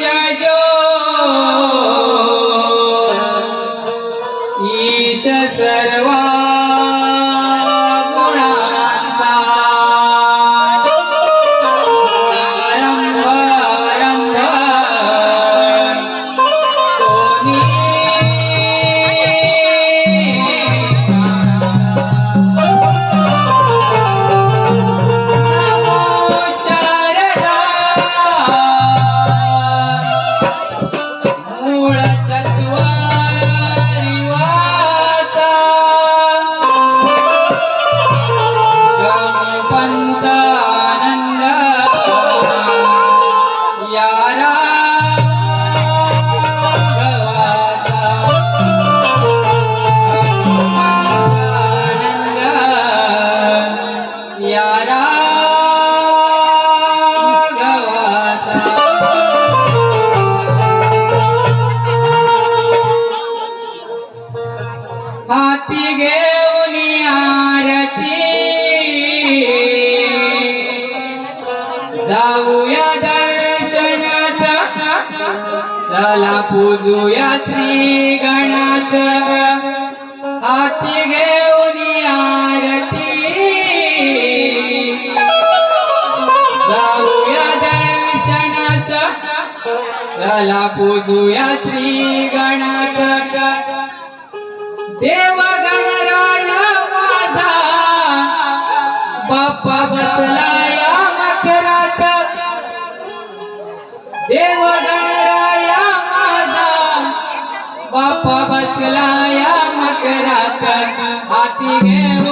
Jai Jai. चला पूजूया श्री गणाच आती घेऊन आरती जाऊया दर्शनाच. चला पूजूया श्री गणाच देव गणराया माझा. बाप्पा बसलाया मकरात देव बाप्पा बसलाया मकरात हाती घेऊन आरती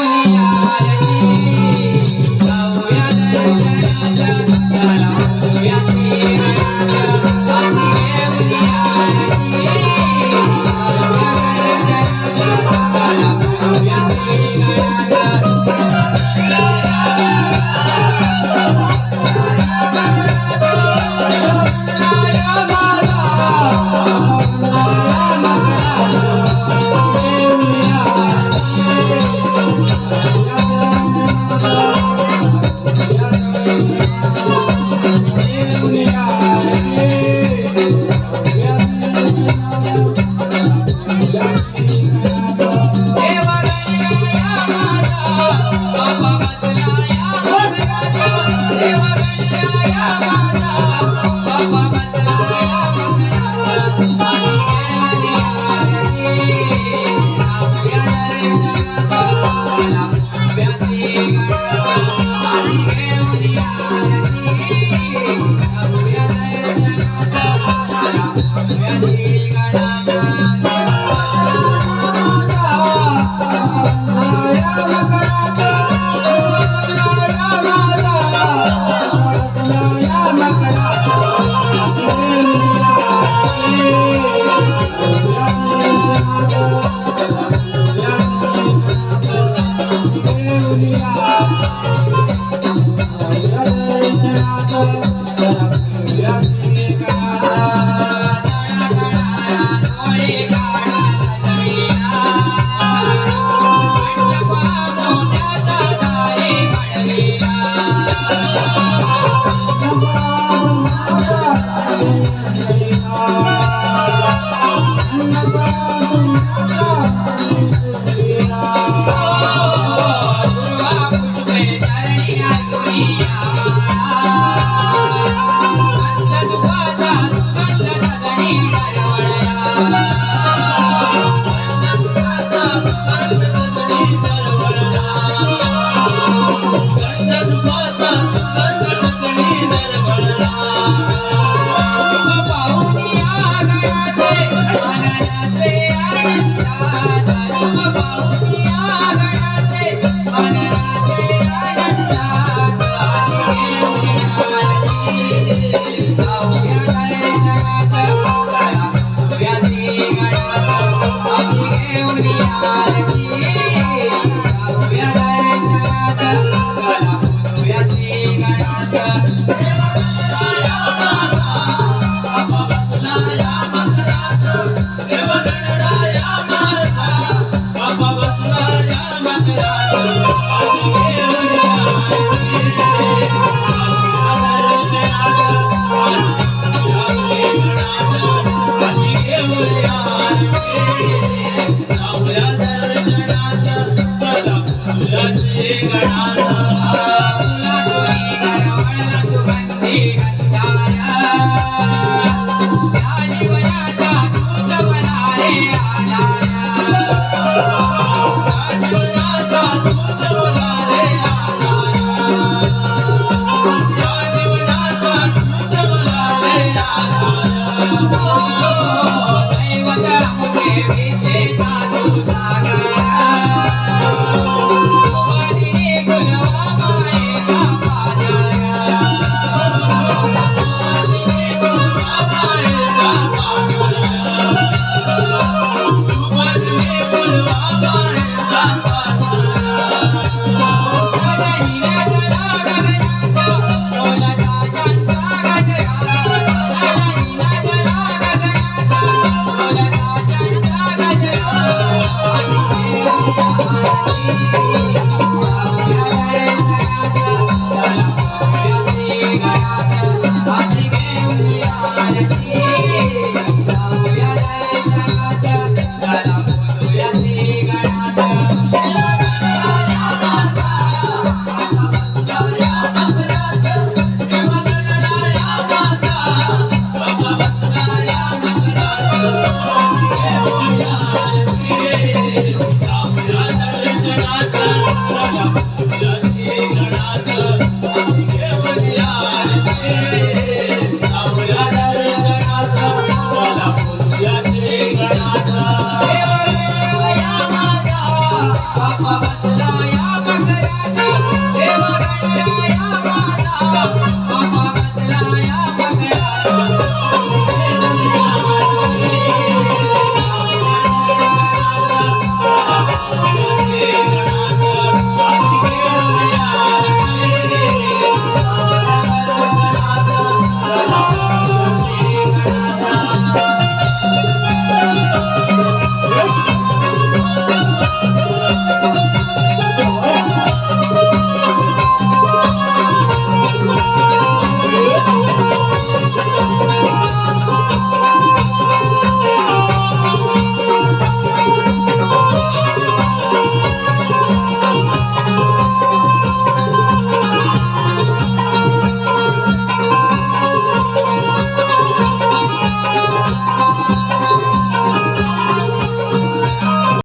Yeah.